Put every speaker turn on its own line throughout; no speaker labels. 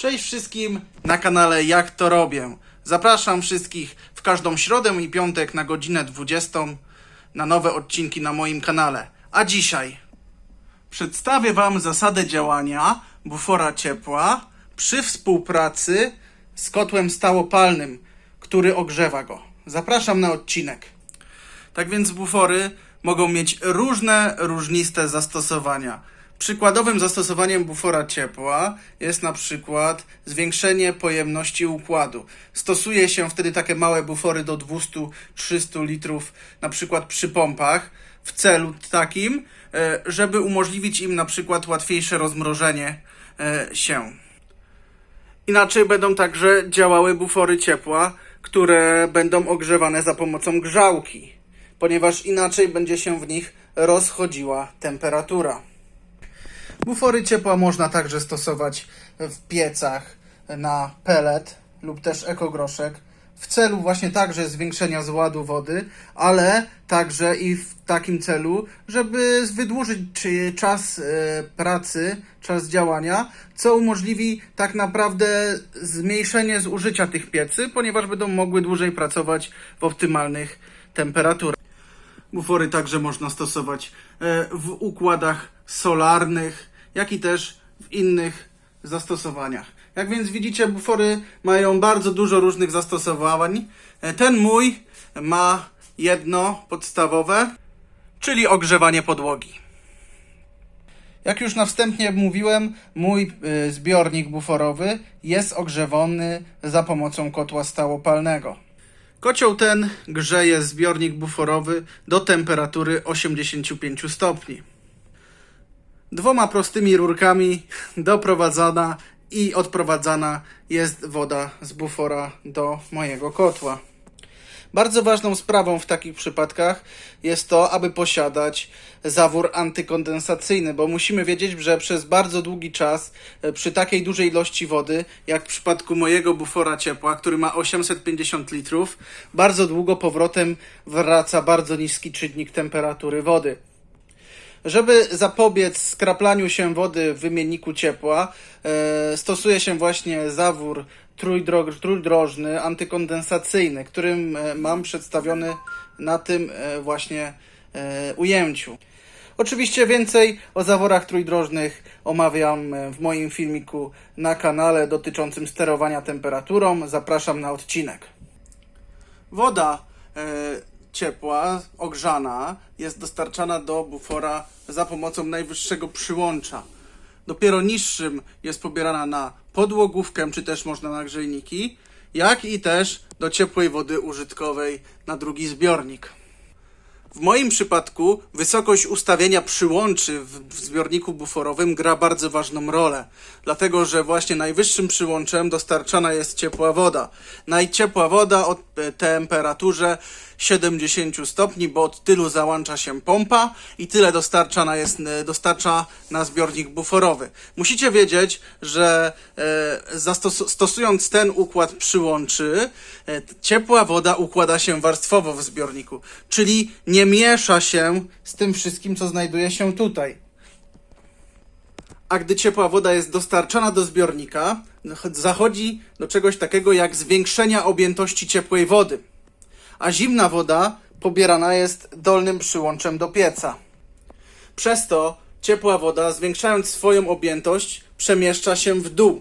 Cześć wszystkim na kanale Jak to robię. Zapraszam wszystkich w każdą środę i piątek na godzinę 20 na nowe odcinki na moim kanale. A dzisiaj przedstawię Wam zasadę działania bufora ciepła przy współpracy z kotłem stałopalnym, który ogrzewa go. Zapraszam na odcinek. Tak więc bufory mogą mieć różne, różniste zastosowania. Przykładowym zastosowaniem bufora ciepła jest na przykład zwiększenie pojemności układu. Stosuje się wtedy takie małe bufory do 200-300 litrów, na przykład przy pompach, w celu takim, e, żeby umożliwić im na przykład łatwiejsze rozmrożenie e, się. Inaczej będą także działały bufory ciepła, które będą ogrzewane za pomocą grzałki, ponieważ inaczej będzie się w nich rozchodziła temperatura. Bufory ciepła można także stosować w piecach na pelet lub też ekogroszek w celu właśnie także zwiększenia zładu wody, ale także i w takim celu, żeby wydłużyć czas e, pracy, czas działania, co umożliwi tak naprawdę zmniejszenie zużycia tych piecy, ponieważ będą mogły dłużej pracować w optymalnych temperaturach. Bufory także można stosować e, w układach solarnych, jak i też w innych zastosowaniach. Jak więc widzicie, bufory mają bardzo dużo różnych zastosowań. E, Ten mój ma jedno podstawowe, czyli ogrzewanie podłogi. Jak już na wstępie mówiłem, mój y, zbiornik buforowy jest ogrzewany za pomocą kotła stałopalnego. Kocioł ten grzeje zbiornik buforowy do temperatury 85 stopni. Dwoma prostymi rurkami doprowadzana i odprowadzana jest woda z bufora do mojego kotła. Bardzo ważną sprawą w takich przypadkach jest to, aby posiadać zawór antykondensacyjny, bo musimy wiedzieć, że przez bardzo długi czas e, przy takiej dużej ilości wody, jak w przypadku mojego bufora ciepła, który ma 850 litrów, bardzo długo powrotem wraca bardzo niski czynnik temperatury wody. Żeby zapobiec skraplaniu się wody w wymienniku ciepła, e, stosuje się właśnie zawór trójdro- trójdrożny, antykondensacyjny, którym e, mam przedstawiony na tym e, właśnie ujęciu. Oczywiście więcej o zaworach trójdrożnych omawiam w moim filmiku na kanale dotyczącym sterowania temperaturą. Zapraszam na odcinek. Woda ciepła, ogrzana, jest dostarczana do bufora za pomocą najwyższego przyłącza. Dopiero niższym jest pobierana na podłogówkę, czy też można na grzejniki, jak i też do ciepłej wody użytkowej na drugi zbiornik. W moim przypadku wysokość ustawienia przyłączy w, zbiorniku buforowym gra bardzo ważną rolę, dlatego że właśnie najwyższym przyłączem dostarczana jest ciepła woda. Najciepła woda o temperaturze 70 stopni, bo od tylu załącza się pompa i tyle dostarczana jest, e, dostarcza na zbiornik buforowy. Musicie wiedzieć, że e, stosując ten układ przyłączy, e, ciepła woda układa się warstwowo w zbiorniku, czyli nie miesza się z tym wszystkim, co znajduje się tutaj. A gdy ciepła woda jest dostarczana do zbiornika, zachodzi do czegoś takiego jak zwiększenia objętości ciepłej wody. A zimna woda pobierana jest dolnym przyłączem do pieca. Przez to ciepła woda, zwiększając swoją objętość, przemieszcza się w dół,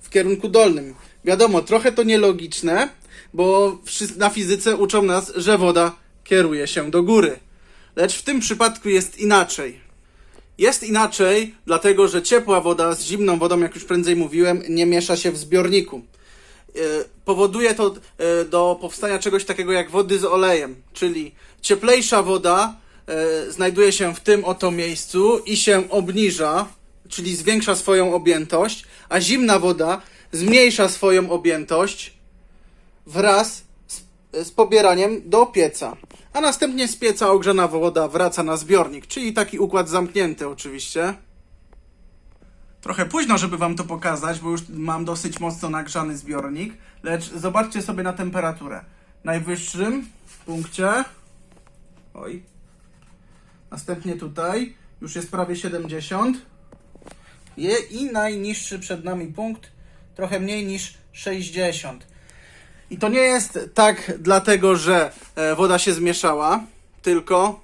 w kierunku dolnym. Wiadomo, trochę to nielogiczne, bo na fizyce uczą nas, że woda kieruje się do góry. Lecz w tym przypadku jest inaczej. Jest inaczej, dlatego że ciepła woda z zimną wodą, jak już prędzej mówiłem, nie miesza się w zbiorniku. E, Powoduje to e, do powstania czegoś takiego jak wody z olejem, czyli cieplejsza woda e, znajduje się w tym oto miejscu i się obniża, czyli zwiększa swoją objętość, a zimna woda zmniejsza swoją objętość wraz z, pobieraniem do pieca. A następnie z pieca ogrzana woda wraca na zbiornik, czyli taki układ zamknięty oczywiście. Trochę późno, żeby wam to pokazać, bo już mam dosyć mocno nagrzany zbiornik, lecz zobaczcie sobie na temperaturę. Najwyższym punkcie. Oj. Następnie tutaj już jest prawie 70. Je, I najniższy przed nami punkt trochę mniej niż 60. I to nie jest tak dlatego, że e, woda się zmieszała, tylko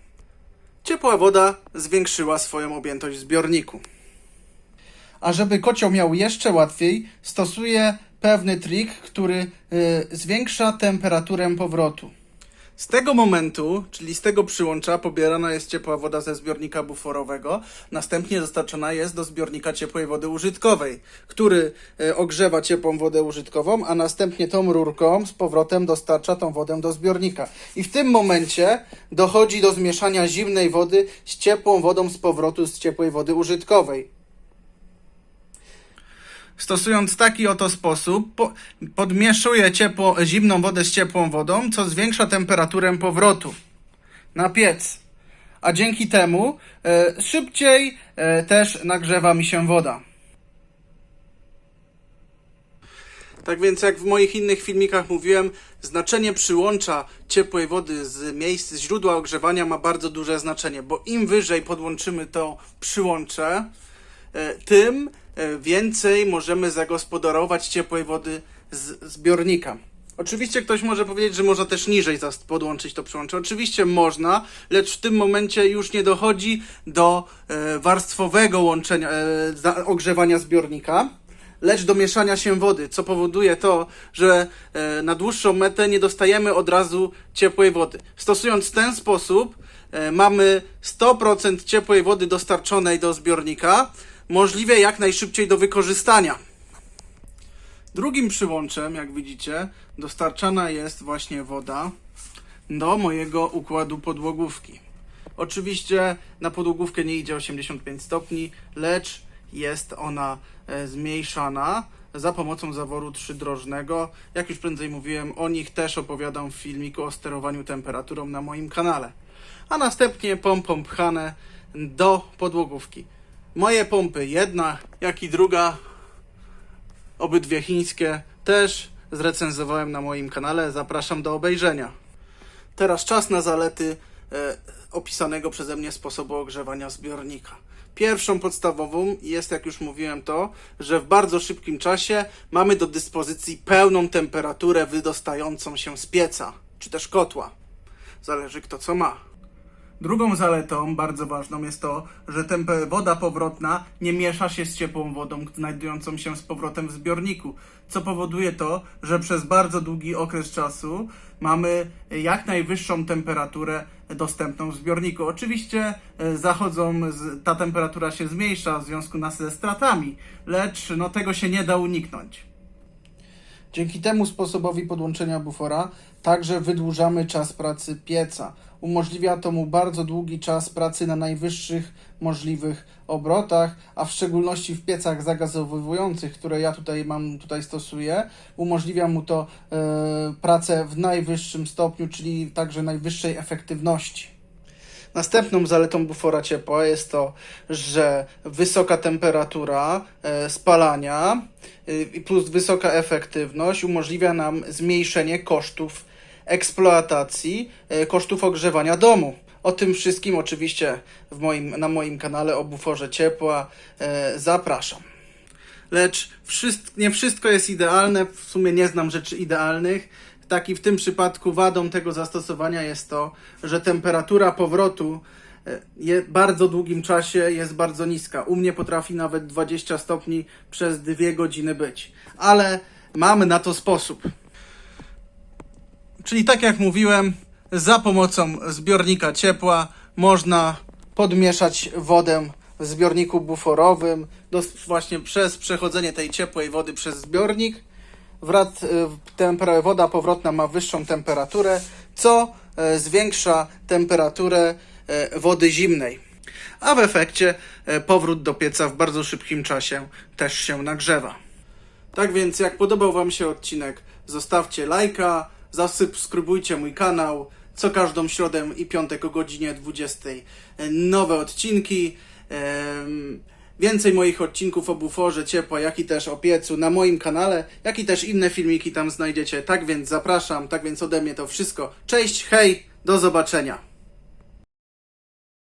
ciepła woda zwiększyła swoją objętość w zbiorniku. A żeby kocioł miał jeszcze łatwiej, stosuję pewny trik, który y, zwiększa temperaturę powrotu. Z tego momentu, czyli z tego przyłącza, pobierana jest ciepła woda ze zbiornika buforowego, następnie dostarczana jest do zbiornika ciepłej wody użytkowej, który y, ogrzewa ciepłą wodę użytkową, a następnie tą rurką z powrotem dostarcza tą wodę do zbiornika. I w tym momencie dochodzi do zmieszania zimnej wody z ciepłą wodą z powrotu z ciepłej wody użytkowej. Stosując taki oto sposób, po, podmieszuję ciepło, zimną wodę z ciepłą wodą, co zwiększa temperaturę powrotu na piec. A dzięki temu e, szybciej e, też nagrzewa mi się woda. Tak więc, jak w moich innych filmikach mówiłem, znaczenie przyłącza ciepłej wody z miejsc źródła ogrzewania ma bardzo duże znaczenie, bo im wyżej podłączymy to przyłącze, e, tym więcej możemy zagospodarować ciepłej wody z zbiornika. Oczywiście ktoś może powiedzieć, że można też niżej podłączyć to przyłącze. Oczywiście można, lecz w tym momencie już nie dochodzi do e, warstwowego łączenia, e, ogrzewania zbiornika, lecz do mieszania się wody, co powoduje to, że e, na dłuższą metę nie dostajemy od razu ciepłej wody. Stosując ten sposób, e, mamy 100% ciepłej wody dostarczonej do zbiornika, możliwie jak najszybciej do wykorzystania. Drugim przyłączem, jak widzicie, dostarczana jest właśnie woda do mojego układu podłogówki. Oczywiście na podłogówkę nie idzie 85 stopni, lecz jest ona e, zmniejszana za pomocą zaworu trzydrożnego. Jak już prędzej mówiłem, o nich też opowiadam w filmiku o sterowaniu temperaturą na moim kanale. A następnie pompą pchane do podłogówki. Moje pompy, jedna jak i druga, obydwie chińskie, też zrecenzowałem na moim kanale. Zapraszam do obejrzenia. Teraz czas na zalety e, opisanego przeze mnie sposobu ogrzewania zbiornika. Pierwszą podstawową jest, jak już mówiłem, to, że w bardzo szybkim czasie mamy do dyspozycji pełną temperaturę wydostającą się z pieca, czy też kotła. Zależy kto co ma. Drugą zaletą, bardzo ważną, jest to, że woda powrotna nie miesza się z ciepłą wodą znajdującą się z powrotem w zbiorniku, co powoduje to, że przez bardzo długi okres czasu mamy jak najwyższą temperaturę dostępną w zbiorniku. Oczywiście e, zachodzą, ta temperatura się zmniejsza w związku ze stratami, lecz no, tego się nie da uniknąć. Dzięki temu sposobowi podłączenia bufora także wydłużamy czas pracy pieca. Umożliwia to mu bardzo długi czas pracy na najwyższych możliwych obrotach, a w szczególności w piecach zagazowywujących, które ja tutaj mam, tutaj stosuję, umożliwia mu to e, pracę w najwyższym stopniu, czyli także najwyższej efektywności. Następną zaletą bufora ciepła jest to, że wysoka temperatura e, spalania e, plus wysoka efektywność umożliwia nam zmniejszenie kosztów eksploatacji, e, kosztów ogrzewania domu. O tym wszystkim oczywiście w moim, na moim kanale o buforze ciepła zapraszam. Lecz wszyst- nie wszystko jest idealne, w sumie nie znam rzeczy idealnych. Tak i w tym przypadku wadą tego zastosowania jest to, że temperatura powrotu e, je, bardzo długim czasie jest bardzo niska. U mnie potrafi nawet 20 stopni przez dwie godziny być. Ale mamy na to sposób. Czyli tak jak mówiłem, za pomocą zbiornika ciepła można podmieszać wodę w zbiorniku buforowym, właśnie przez przechodzenie tej ciepłej wody przez zbiornik. Wrat, y, woda powrotna ma wyższą temperaturę, co e, zwiększa temperaturę e, wody zimnej. A w efekcie e, powrót do pieca w bardzo szybkim czasie też się nagrzewa. Tak więc, jak podobał Wam się odcinek, zostawcie lajka, zasubskrybujcie mój kanał. Co każdą środę i piątek o godzinie 20 nowe odcinki. Więcej moich odcinków o buforze ciepła, jak i też o piecu na moim kanale, jak i też inne filmiki tam znajdziecie. Tak więc zapraszam, tak więc ode mnie to wszystko. Cześć, hej, do zobaczenia.